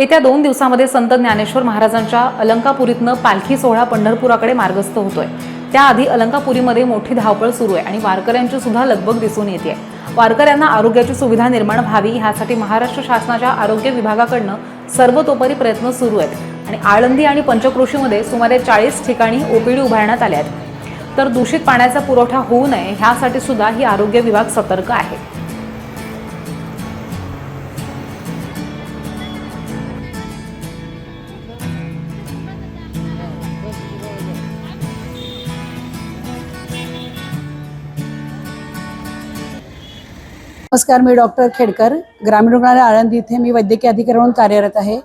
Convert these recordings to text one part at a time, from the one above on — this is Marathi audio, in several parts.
येत्या दोन दिवसामध्ये संत ज्ञानेश्वर महाराजांच्या अलंकापुरीतनं पालखी सोहळा पंढरपुराकडे मार्गस्थ होतोय. त्याआधी अलंकापुरीमध्ये मोठी धावपळ सुरू आहे आणि वारकऱ्यांची सुद्धा लगबग दिसून येते वारकऱ्यांना आरोग्याची सुविधा निर्माण व्हावी ह्यासाठी महाराष्ट्र शासनाच्या आरोग्य विभागाकडनं सर्वतोपरी प्रयत्न सुरू आहेत आणि आळंदी आणि पंचक्रोशीमध्ये सुमारे चाळीस ठिकाणी ओपीडी उभारण्यात आल्या आहेत. तर दूषित पाण्याचा पुरवठा होऊ नये ह्यासाठी सुद्धा ही आरोग्य विभाग सतर्क आहे. नमस्कार मी डॉक्टर खेडकर ग्रामीण रुग्णालय आळंदी इथे मी वैद्यकीय अधिकारी म्हणून कार्यरत आहे.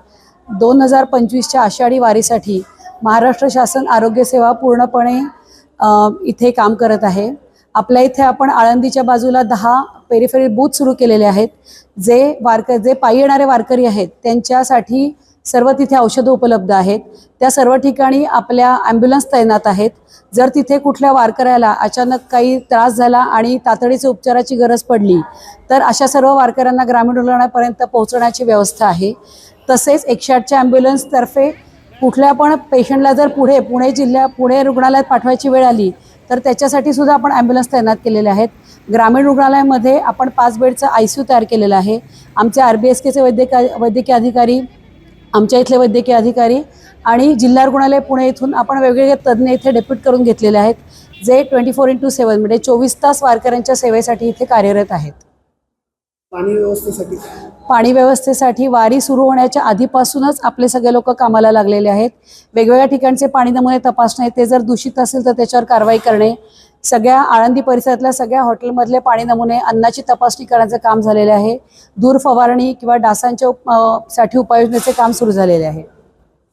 दोन हजार पंचवीसच्या आषाढी वारीसाठी महाराष्ट्र शासन आरोग्यसेवा पूर्णपणे इथे काम करत आहे. आपल्या इथे आपण आळंदीच्या बाजूला दहा पेरिफेरी बूथ सुरू केलेले आहेत. जे वारक जे पायी येणारे वारकरी आहेत त्यांच्यासाठी सर्व तिथे औषधं उपलब्ध आहेत. त्या सर्व ठिकाणी आपल्या ॲम्ब्युलन्स तैनात आहेत. जर तिथे कुठल्या वारकऱ्याला अचानक काही त्रास झाला आणि तातडीचे उपचाराची गरज पडली तर अशा सर्व वारकऱ्यांना ग्रामीण रुग्णालयापर्यंत पोहोचण्याची व्यवस्था आहे. तसेच एकशे आठच्या ॲम्ब्युलन्सतर्फे कुठल्या पण पेशंटला जर पुढे पुणे जिल्ह्या पुणे रुग्णालयात पाठवायची वेळ आली तर त्याच्यासाठी सुद्धा आपण ॲम्ब्युलन्स तैनात केलेले आहेत. ग्रामीण रुग्णालयामध्ये आपण पाच बेडचं आय सी यू तयार केलेलं आहे. आमचे आर बी एस केचे वैद्यकीय वैद्यकीय अधिकारी आमच्या इथले वैद्यकीय अधिकारी आणि जिल्हा रुग्णालय पुणे इथून आपण वेगवेगळे तज्ज्ञ इथे डेप्यूट करून घेतलेले आहेत जे ट्वेंटी फोर इंटू सेवन म्हणजे चोवीस तास वारकऱ्यांच्या सेवेसाठी इथे कार्यरत आहेत. पाणी व्यवस्थेसाठी पाणी व्यवस्थेसाठी वारी सुरू होण्याच्या आधीपासूनच आपले सगळे लोक कामाला लागलेले आहेत. वेगवेगळ्या ठिकाणचे पाणी नमुने तपासणे ते जर दूषित असेल तर त्याच्यावर कारवाई करणे सगळ्या आळंदी परिसरातल्या सगळ्या हॉटेलमधले पाणी नमुने अन्नाची तपासणी करण्याचं काम झालेलं आहे. दूर फवारणी किंवा डासांच्या उप- साठी उपाययोजनेचे काम सुरू झालेले आहे.